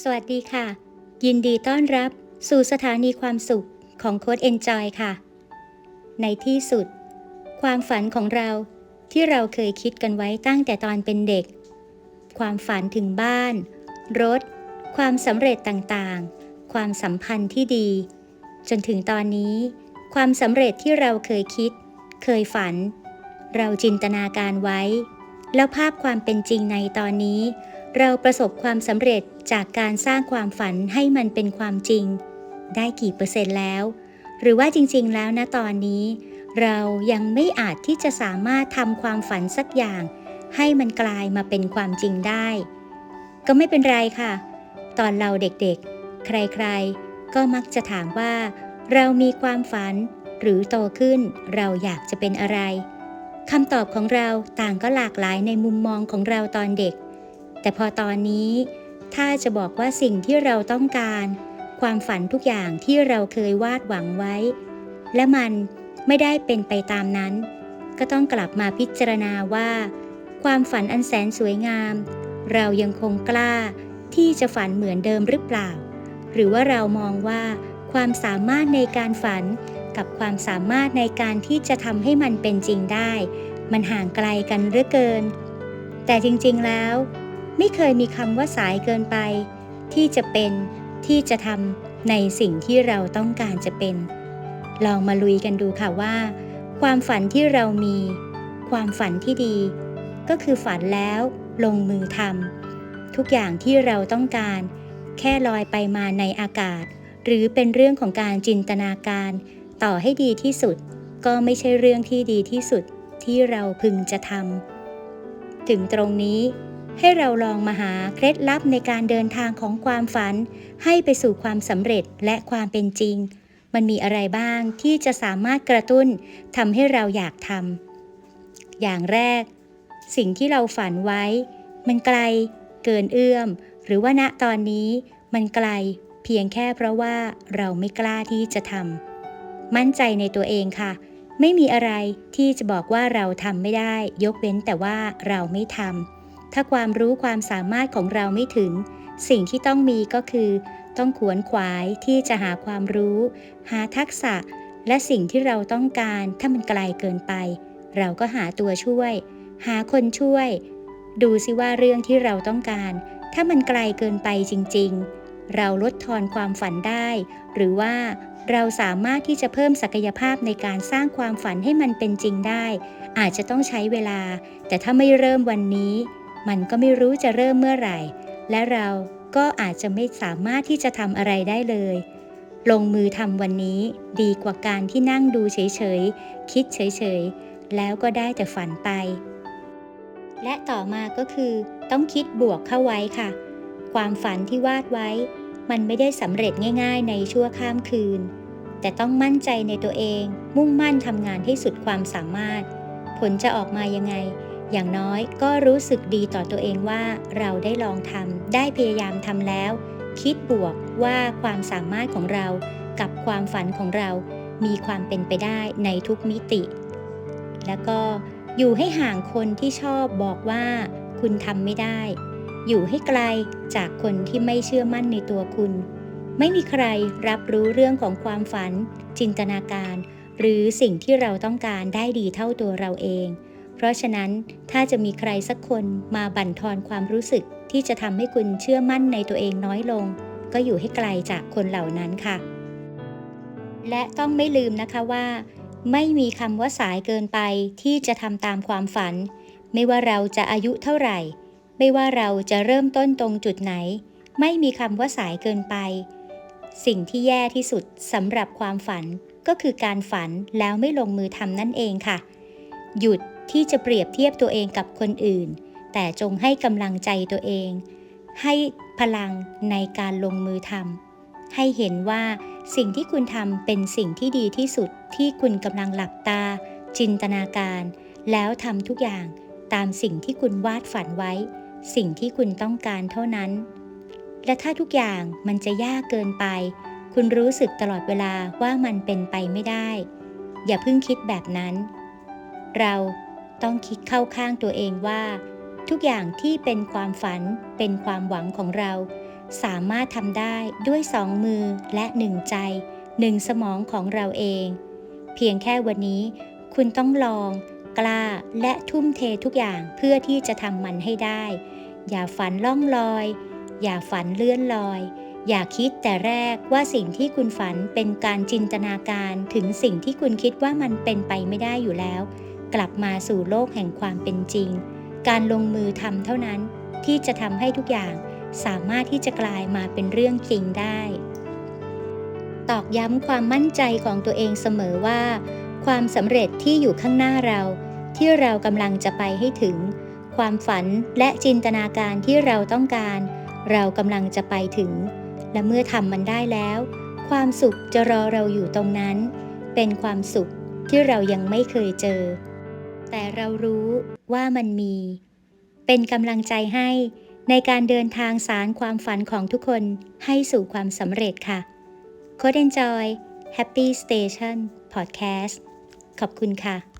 สวัสดีค่ะ ยินดีต้อนรับสู่สถานีความสุขของโค้ดเอนจอยค่ะ ในที่สุด ความฝันของเราที่เราเคยคิดกันไว้ตั้งแต่ตอนเป็นเด็ก ความฝันถึงบ้าน รถ ความสำเร็จต่างๆ ความสัมพันธ์ที่ดี จนถึงตอนนี้ ความสำเร็จที่เราเคยคิด เคยฝัน เราจินตนาการไว้ แล้วภาพความเป็นจริงในตอนนี้ เราประสบความสำเร็จจากการสร้างความฝันให้มันเป็นความจริง ได้กี่เปอร์เซ็นต์แล้ว หรือว่าจริงๆ แล้วนะตอนนี้ เรายังไม่อาจที่จะสามารถทำความฝันสักอย่าง ให้มันกลายมาเป็นความจริงได้ ก็ไม่เป็นไรค่ะ ตอนเราเด็กๆ ใครๆ ก็มักจะถามว่า เรามีความฝัน หรือโตขึ้นเราอยากจะเป็นอะไรคำตอบของเราต่างก็หลากหลายในมุมมองของเราตอนเด็ก แต่พอตอนนี้ ถ้าจะบอกว่าสิ่งที่เราต้องการ ความฝันทุกอย่างที่เราเคยวาดหวังไว้ และมันไม่ได้เป็นไปตามนั้น ก็ต้องกลับมาพิจารณาว่า ความฝันอันแสนสวยงาม เรายังคงกล้าที่จะฝันเหมือนเดิมหรือเปล่า หรือว่าเรามองว่าความสามารถในการฝันกับความสามารถในการที่จะทำให้มันเป็นจริงได้ มันห่างไกลกันเหลือเกิน แต่จริงๆแล้ว ไม่เคยมีคำว่าสายเกินไป ที่จะเป็นที่จะทำในสิ่งที่เราต้องการจะเป็น ลองมาลุยกันดูค่ะว่า ความฝันที่เรามี ความฝันที่ดี ก็คือฝันแล้วลงมือทำทุกอย่างที่เราต้องการ แค่ลอยไปมาในอากาศ หรือเป็นเรื่องของการจินตนาการ ต่อให้ดีที่สุด ก็ไม่ใช่เรื่องที่ดีที่สุดที่เราพึงจะทำถึงตรงนี้ ให้เราลองมาหาเคล็ดลับในการเดินทางของความฝัน ให้ไปสู่ความสำเร็จและความเป็นจริง มันมีอะไรบ้างที่จะสามารถกระตุ้นทำให้เราอยากทำอย่างแรก สิ่งที่เราฝันไว้ มันไกล เกินเอื้อม หรือว่าณตอนนี้ มันไกล เพียงแค่เพราะว่าเราไม่กล้าที่จะทำมั่นใจในตัวเองค่ะ ไม่มีอะไรที่จะบอกว่าเราทำไม่ได้ ยกเว้นแต่ว่าเราไม่ทำ ถ้าความรู้ความสามารถของเราไม่ถึง สิ่งที่ต้องมีก็คือ ต้องขวนขวายที่จะหาความรู้ หาทักษะ และสิ่งที่เราต้องการถ้ามันไกลเกินไป เราก็หาตัวช่วย หาคนช่วย ดูสิว่าเรื่องที่เราต้องการ ถ้ามันไกลเกินไปจริง ๆ เราลดทอนความฝันได้ หรือว่าเราสามารถที่จะเพิ่มศักยภาพในการสร้างความฝันให้มันเป็นจริงได้ อาจจะต้องใช้เวลา แต่ถ้าไม่เริ่มวันนี้ มันก็ไม่รู้จะเริ่มเมื่อไหร่ และเราก็อาจจะไม่สามารถที่จะทำอะไรได้เลย ลงมือทำวันนี้ดีกว่าการที่นั่งดูเฉยๆ คิดเฉยๆ แล้วก็ได้แต่ฝันไป และต่อมาก็คือต้องคิดบวกเข้าไว้ค่ะ ความฝันที่วาดไว้ มันไม่ได้สำเร็จง่าย ๆ ในชั่วข้ามคืน แต่ต้องมั่นใจในตัวเอง มุ่งมั่นทำงานให้สุดความสามารถ ผลจะออกมายังไง อย่างน้อยก็รู้สึกดีต่อตัวเองว่าเราได้ลองทำได้พยายามทำแล้ว คิดบวกว่าความสามารถของเรากับความฝันของเรา มีความเป็นไปได้ในทุกมิติ แล้วก็อยู่ให้ห่างคนที่ชอบบอกว่าคุณทำไม่ได้ อยู่ให้ไกลจากคนที่ไม่เชื่อมั่นในตัวคุณ ไม่มีใครรับรู้เรื่องของความฝัน จินตนาการ หรือสิ่งที่เราต้องการได้ดีเท่าตัวเราเอง ราะฉะนั้นถ้าจะมีใครสักคนมาบั่นทอนความรู้สึกที่จะทำให้คุณเชื่อมั่นในตัวเองน้อยลง ก็อยู่ให้ไกลจากคนเหล่านั้นค่ะ และต้องไม่ลืมนะคะว่า ไม่มีคำว่าสายเกินไปที่จะทำตามความฝัน ไม่ว่าเราจะอายุเท่าไหร่ ไม่ว่าเราจะเริ่มต้นตรงจุดไหน ไม่มีคำว่าสายเกินไป สิ่งที่แย่ที่สุดสำหรับความฝันก็คือการฝันแล้วไม่ลงมือทำนั่นเองค่ะ หยุด ที่จะเปรียบเทียบตัวเองกับคนอื่น แต่จงให้กำลังใจตัวเอง ให้พลังในการลงมือทำให้เห็นว่าสิ่งที่คุณทำเป็นสิ่งที่ดีที่สุดที่คุณกำลังหลับตา จินตนาการ แล้วทำทุกอย่างตามสิ่งที่คุณวาดฝันไว้ สิ่งที่คุณต้องการเท่านั้น และถ้าทุกอย่างมันจะยากเกินไป คุณรู้สึกตลอดเวลาว่ามันเป็นไปไม่ได้ อย่าเพิ่งคิดแบบนั้น เรา ต้องคิดเข้าข้างตัวเองว่า ทุกอย่างที่เป็นความฝันเป็นความหวังของเรา สามารถทำได้ด้วยสองมือและหนึ่งใจหนึ่งสมองของเราเอง เพียงแค่วันนี้คุณต้องลอง กล้าและทุ่มเททุกอย่างเพื่อที่จะทำมันให้ได้ อย่าฝันล่องลอย อย่าฝันเลื่อนลอย อย่าคิดแต่แรกว่าสิ่งที่คุณฝันเป็นการจินตนาการถึงสิ่งที่คุณคิดว่ามันเป็นไปไม่ได้อยู่แล้ว กลับมาสู่โลกแห่งความเป็นจริง การลงมือทำเท่านั้นที่จะทำให้ทุกอย่างสามารถที่จะกลายมาเป็นเรื่องจริงได้ ตอกย้ำความมั่นใจของตัวเองเสมอว่า ความสำเร็จที่อยู่ข้างหน้าเรา ที่เรากำลังจะไปให้ถึง ความฝันและจินตนาการที่เราต้องการ เรากำลังจะไปถึง และเมื่อทำมันได้แล้ว ความสุขจะรอเราอยู่ตรงนั้น เป็นความสุขที่เรายังไม่เคยเจอ แต่เรารู้ว่ามันมี เป็นกำลังใจให้ในการเดินทางสารความฝันของทุกคนให้สู่ความสำเร็จค่ะ c o d e Enjoy Happy Station Podcast ขอบคุณค่ะ